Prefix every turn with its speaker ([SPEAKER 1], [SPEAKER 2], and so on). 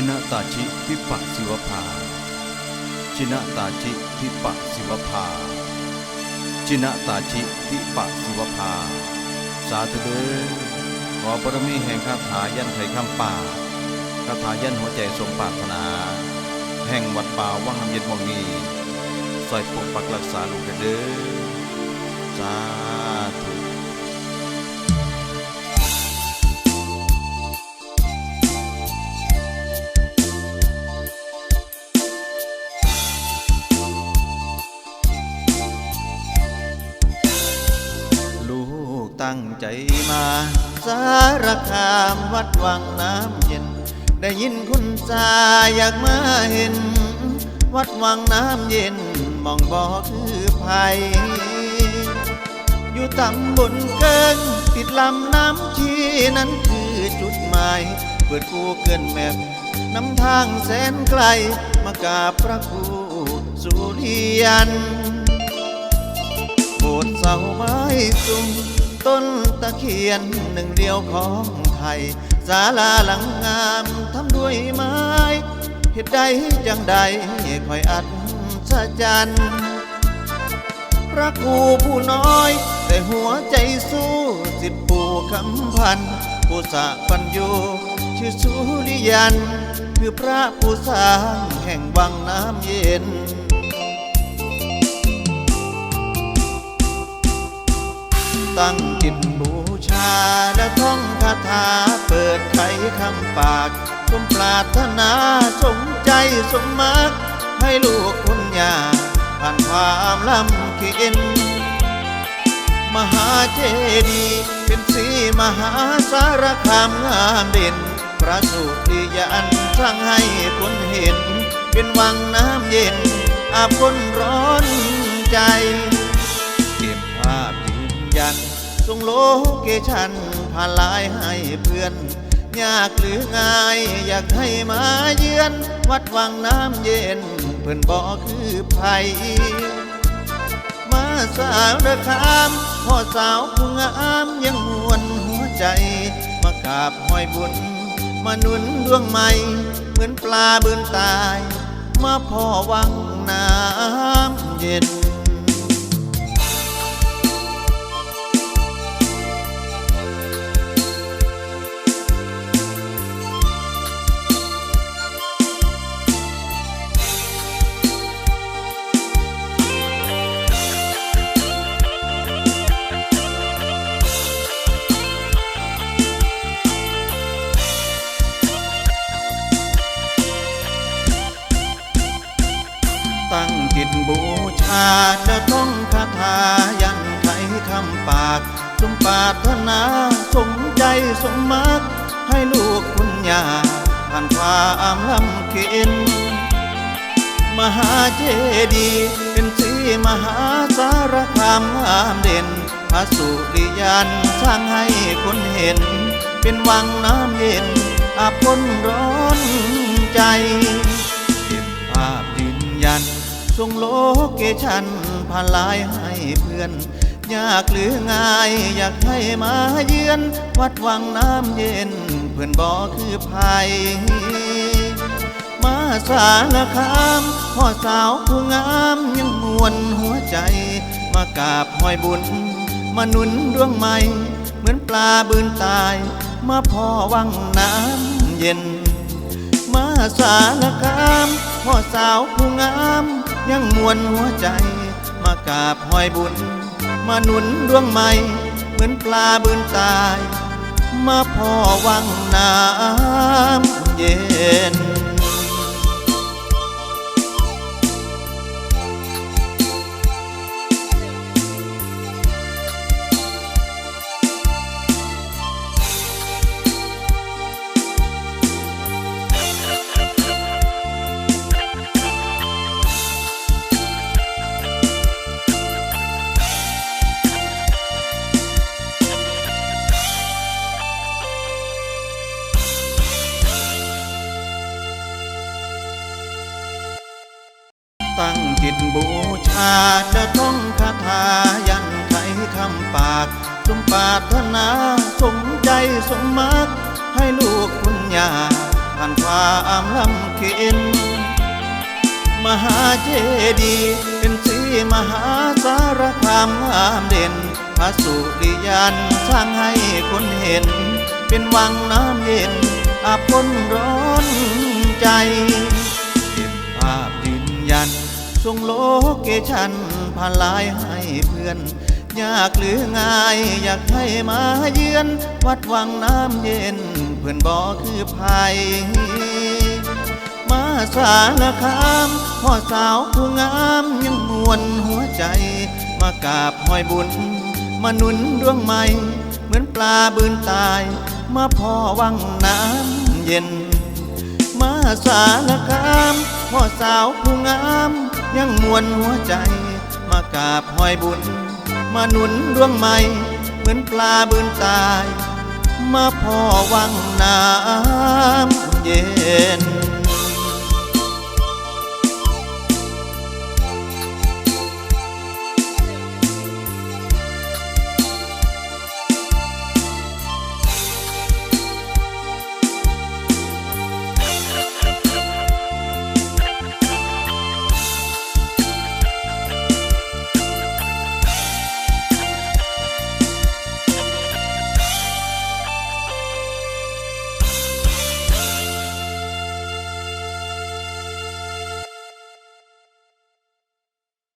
[SPEAKER 1] ชินตาชิทิปะศิวภา ชินตาชิทิปะศิวภา ชินตาชิทิปะศิวภา สาธุเด้อขอบารมีแห่งคาถายันไทยคำป่าคาถายันหัวใจสมปรารถนา แห่งวัดป่าวังน้ำเย็นมองนีซอยปกปักรักษาลูกเด้อสา ตั้งใจมา สารคามวัดวังน้ำเย็น ได้ยินคุณจาอยากมาเห็น วัดวังน้ำเย็นมองบ่คือภัยอยู่ตำบลเกินติดลำน้ำชีนั้นคือจุดหมายเปิดกูเกินแมพนำทางแสนไกล มากราบพระครูสุริยันโบสถ์เสาไม้สูง ต้นตะเคียนหนึ่งเดียวของไทยศาลาหลังงามทำด้วยไม้เหตุใดจังใดคอยอัดสะจันพระครูผู้น้อย แต่หัวใจสู้สิทธิปู่คำพันผู้สะปัญโยชื่อสุริยัน คือพระผู้สร้างแห่งวังน้ำเย็น ตั้งจิตบูชาและท่องคาถาเปิดไขคำปากสมปรารถนาสมใจสมมักให้ลูกคุณยาผ่านความลำเข็นมหาเจดีย์เป็นสีมหาสารคามงามเด่น พระสุริยันสร้างให้คนเห็น เป็นวังน้ำเย็นอาบคนร้อนใจ ส่งโลเคชันผ่านลน์ให้เพื่อน ยากหรือง่าย อยากให้มาเยือน วัดวังน้ำเย็น เพื่อนบอกคือภัยมาสาวระคามพ่อสาวผู้งามยังมวนหัวใจ มากราบห้อยบุญ มาหนุนดวงใหม่ เหมือนปลาบืนตาย มาพ่อวังน้ำเย็น จะท่องคาถายันไขคำปากสมปารถนาสมใจสมมักให้ลูกคุณยาผ่านความลำเข็นมหาเจดีย์เป็นสีมหาสารคามงามเด่นพระสุริยันสร้างให้คนเห็น เป็นวังน้ำเย็นอาบคนร้อนใจ ส่งโลเคชันผ่านลน์ให้เพื่อน ยากหรือง่ายอยากให้มาเยือน วัดวังน้ำเย็น เพื่อนบอกคือภัยมาสารคามพ่อสาวผู้งามยังมวนหัวใจ มากราบห้อยบุญ มาหนุนดวงใหม่เหมือนปลาบืนตาย มาพ่อวังน้ำเย็น มาสารคามพ่อสาวผู้งาม ยังมวนหัวใจ มากราบห้อยบุญ มาหนุนดวงใหม่ เหมือนปลาบืนตาย มาพ่อวังน้ำเย็น จิตบูชาจะท่องคาถายันไขคำปากสมปาถนาสมใจสมมักให้ลูกคุณยาผ่านความลำเค็นมหาเจดีย์เป็นสีมหาสารคามงามเด่นพระสุริยันสร้างให้คนเห็น เป็นวังน้ำเย็นอาบพ้นร้อนใจเก็บภาพยืนยัน ส่งโลเกชันผ่านลายให้เพื่อน ยากหรือง่ายอยากให้มาเยือน วัดวังน้ำเย็น เพื่อนบอกคือภัยมาสารคามพ่อสาวผู้งามยังมวนหัวใจ มากราบหอยบุญ มาหนุนดวงใหม่ เหมือนปลาบืนตาย มาพ่อวังน้ำเย็น มาสารคามพ่อสาวผู้งาม ยังมวนหัวใจ มากราบหอยบุญ มาหนุนดวงใหม่เหมือนปลาบืนตาย มาพ่อวังน้ำ